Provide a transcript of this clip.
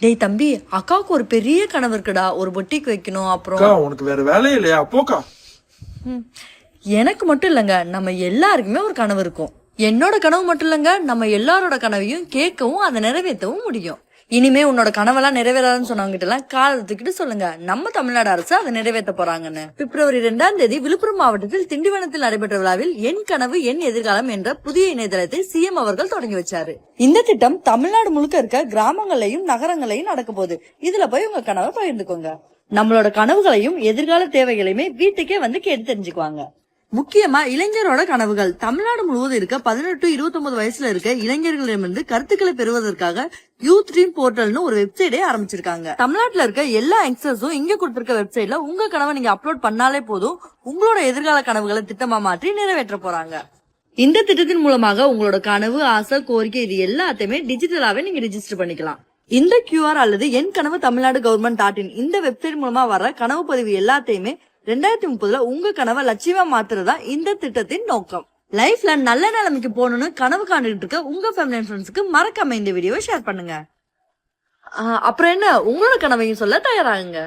டேய் தம்பி அக்காவுக்கு ஒரு பெரிய கனவு இருக்குடா. ஒரு பொட்டிக்கு வைக்கணும் அப்புறம் அக்கா உனக்கு வேற வேலையே இல்லையா? போக்கா. எனக்கு மட்டும் இல்லைங்க. நம்ம எல்லாருக்குமே ஒரு கனவு இருக்கும். என்னோட கனவு மட்டும் இல்லைங்க. நம்ம எல்லாரோட கனவையும் கேட்கவும் அதை நிறைவேற்றவும் முடியும். இனிமே உன்னோட கனவெல்லாம் நிறைவேறாதுன்னு சொன்னவங்க எல்லாம் காலத்துக்கிட்டு சொல்லுங்க. நம்ம தமிழ்நாடு அரசு அதை நிறைவேற்ற போறாங்கன்னு. பிப்ரவரி ரெண்டாம் தேதி விழுப்புரம் மாவட்டத்தில் திண்டிவனத்தில் நடைபெற்ற விழாவில் என் கனவு என் எதிர்காலம் என்ற புதிய இணையதளத்தை சிஎம் அவர்கள் தொடங்கி வச்சாரு. இந்த திட்டம் தமிழ்நாடு முழுக்க இருக்க கிராமங்களையும் நகரங்களையும் நடக்க போகுது இதுல போய் உங்க கனவை பகிர்ந்துக்கோங்க. நம்மளோட கனவுகளையும் எதிர்கால தேவைகளையுமே வீட்டுக்கே வந்து கேட்டு தெரிஞ்சுக்குவாங்க. முக்கியமா இளைஞரோட கனவுகள். தமிழ்நாடு முழுவதும் இருக்க பதினெட்டு இருபத்தொன்பது வயசுல இருக்க இளைஞர்களிடமிருந்து கருத்துக்களை பெறுவதற்காக யூத் ட்ரீம் போர்ட்டல்னு ஒரு வெப்சைட்டே ஆரம்பிச்சிருக்காங்க. தமிழ்நாட்டுல இருக்க எல்லா யங்ஸ்டர்ஸும் இங்க கொடுத்திருக்க வெப்சைட்ல உங்க கனவை நீங்க அப்லோட் பண்ணாலே போதும் உங்களோட எதிர்கால கனவுகளை திட்டமா மாற்றி நிறைவேற்ற போறாங்க. இந்த திட்டத்தின் மூலமாக உங்களோட கனவு ஆசை கோரிக்கை இது எல்லாத்தையுமே டிஜிட்டலாவே நீங்க ரிஜிஸ்டர் பண்ணிக்கலாம். இந்த கியூஆர் அல்லது என் கனவு தமிழ்நாடு கவர்மெண்ட் டாட் இன் இந்த வெப்சைட் மூலமா வர கனவு பதிவு எல்லாத்தையுமே ரெண்டாயிரத்தி முப்பதுல உங்க கனவை லட்சியமா மாத்துறதா இந்த திட்டத்தின் நோக்கம். லைஃப்ல நல்ல நிலைமைக்கு போகணும்னு கனவு காண்டுகிட்டு இருக்க உங்க ஃபேமிலி அண்ட் ஃப்ரெண்ட்ஸ்க்கு மறக்காம இந்த வீடியோவை ஷேர் பண்ணுங்க. அப்புறம் என்ன? உங்களோட கனவையும் சொல்ல தயாராகுங்க.